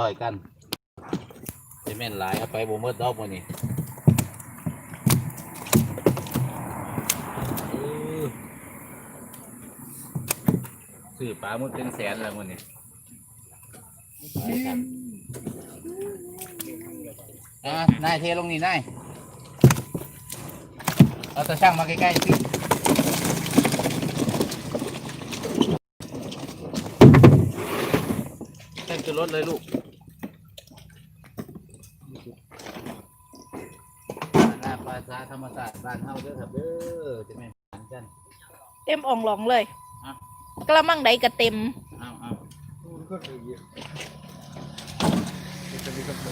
ต่อยกันจะแม่นหลายเอาไปบ่หมดดอกมื้อนี้เออซื้อปลาหมดเป็นแสนแล้วมื้อนี้ไปกันอะนายเทลงนี่นายเอาตะช่างมาใกล้ๆสิเต้นขึ้นรถเลยลูก หน้า ภาษาธรรมศาสตร์บ้านเฮาเด้อครับเด้อจะแม่นอ่านกันเต็มอ่องหลองเลยอะกระมังใดก็เต็มเอาเอา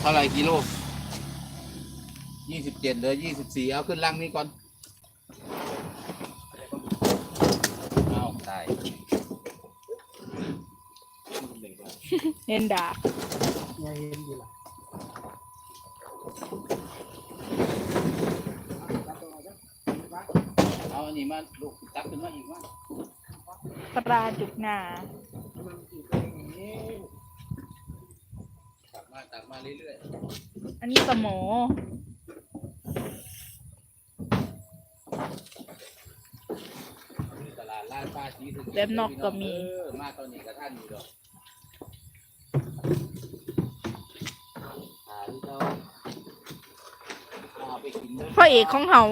เท่าไหร่กิโลยี่สิบเจ็ดเหลือยี่สิบสี่เอาขึ้นลังนี้ก่อนเอาตายเห็นดาเอาอัน นี้มาลูกตักขึ้นมาอีกมาปลาจุกนา ตักมาตักมาเรื่อยอันนี้สมอๆนี่ตลาดลาดป้าชีสแบบนอกก็มี เออมาตอนนี้กับท่านอยู่ดอกหาที่เขาเอาไปกินเลยพ่อเอกของเฮา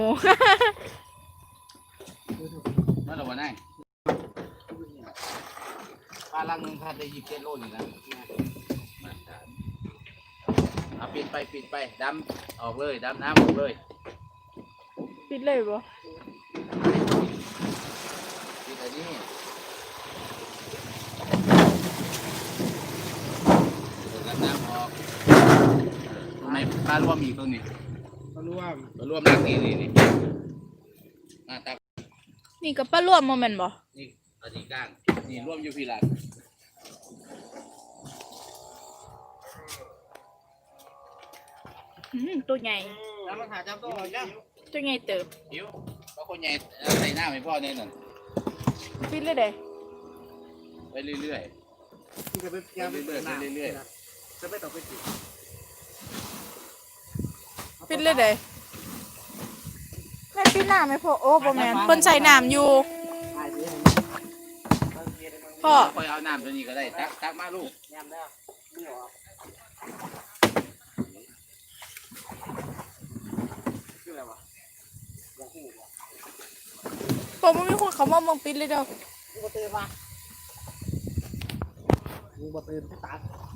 นั่นหรอวะนายปลาลังหนึงคาดได้ยี่สิบเจ็ดโลนี่นะมาทานเอาปิดไปปิดไปดำออกเลยดำน้ำออกเลยปิดเลยบ่ปิดอันนี้เปิดดำน้ำออกตรงไหนปลารวมอีกตรงนี้ก็รู้ว่าปลารวมนั่งนี่นี่นี่มาตัก นี่ก็ปลาร่วมโมเมนต์บ่นี่อันนี้ก้างนี่รวมอยู่พี่หลังอืมตัวใหญ่ แล้วมันหาจับตัวจ้ะตัวใหญ่เติบหิวเพราะคนใหญ่เอาใส่หน้าให้พ่อเนี่ยนั่นปิดเลยเด้ไปเรื่อยที่จะไปยามไปเปิดหน้าจะไม่ต้องไปติดปิดเลยเด้ ไม่ปิดหน้าไหมพ่อโอ้บ่แม่นเพิ่นใส่น้ำอยู่ถ่ายเลยพ่อๆค่อยเอาน้ำตัวนี้ก็ได้ตักตักมาลูกยามแล้วไม่หรอชื่ออะไรวะอยากหูวะพ่อบ่มีคนเขามาเมืองปิดเลยเด้อกูมาเตือนมากูมาเตือนให้ตาเออเห็นบ่